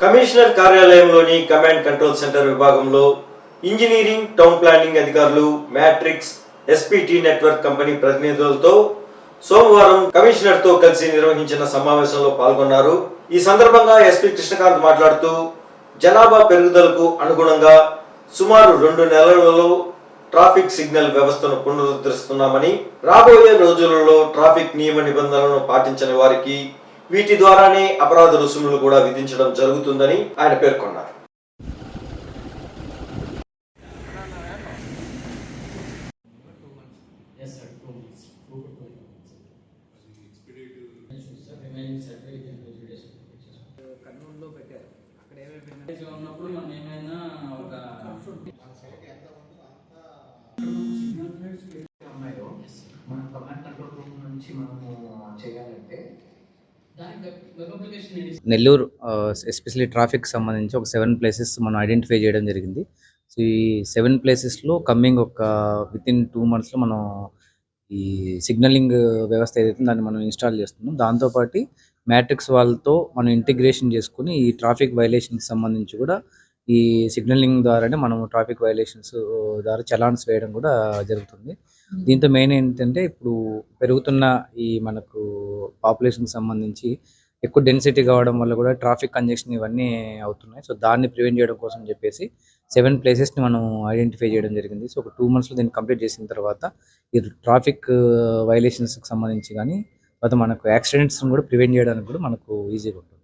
Commissioner కార్యాలయంలోని command control centre విభాగంలో engineering town planning అధికారులు మ్యాట్రిక్స్ ఎస్పీటీ నెట్వర్క్ కంపెనీ ప్రతినిధులతో సోమవారం కమిషనర్తో కలిసి నిర్వహించిన సమావేశంలో పాల్గొన్నారు. ఈ సందర్భంగా ఎస్పీ కృష్ణకాంత్ మాట్లాడుతూ జనాభా పెరుగుదలకు అనుగుణంగా సుమారు రెండు నెలలలో ట్రాఫిక్ సిగ్నల్ వ్యవస్థను పునరుద్ధరిస్తున్నామని రాబోయే రోజులలో ట్రాఫిక్ నియమ నిబంధనలను పాటించని వారికి వీటి ద్వారానే అపరాధ రుసుములు కూడా విధించడం జరుగుతుందని ఆయన పేర్కొన్నారు. కర్నూలులో పెట్టారు. అక్కడ ఉన్నప్పుడు మనం ఏమైనా ఒక మన కమాండ్ కంట్రోల్ రూమ్ నుంచి మనము చేయాలంటే నెల్లూరు ఎస్పెషల్లీ ట్రాఫిక్ సంబంధించి ఒక సెవెన్ ప్లేసెస్ మనం ఐడెంటిఫై చేయడం జరిగింది. సో ఈ సెవెన్ ప్లేసెస్లో కమ్మింగ్ ఒక విత్ ఇన్ టూ మంత్స్లో మనం ఈ సిగ్నలింగ్ వ్యవస్థ ఏదైతే దాన్ని మనం ఇన్స్టాల్ చేస్తున్నాం. దాంతోపాటు మ్యాట్రిక్స్ వాళ్ళతో మనం ఇంటిగ్రేషన్ చేసుకుని ఈ ట్రాఫిక్ వైలేషన్కి సంబంధించి కూడా ఈ సిగ్నలింగ్ ద్వారానే మనం ట్రాఫిక్ వైలేషన్స్ ద్వారా చలాన్స్ వేయడం కూడా జరుగుతుంది. దీంతో మెయిన్ ఏంటంటే ఇప్పుడు పెరుగుతున్న ఈ మనకు పాపులేషన్కి సంబంధించి ఎక్కువ డెన్సిటీ కావడం వల్ల కూడా ట్రాఫిక్ కంజెక్షన్ ఇవన్నీ అవుతున్నాయి. సో దాన్ని ప్రివెంట్ చేయడం కోసం చెప్పేసి సెవెన్ ప్లేసెస్ని మనం ఐడెంటిఫై చేయడం జరిగింది. సో ఒక టూ మంత్స్లో దీన్ని కంప్లీట్ చేసిన తర్వాత ఈ ట్రాఫిక్ వైలేషన్స్కి సంబంధించి కానీ తర్వాత మనకు యాక్సిడెంట్స్ కూడా ప్రివెంట్ చేయడానికి కూడా మనకు ఈజీగా ఉంటుంది.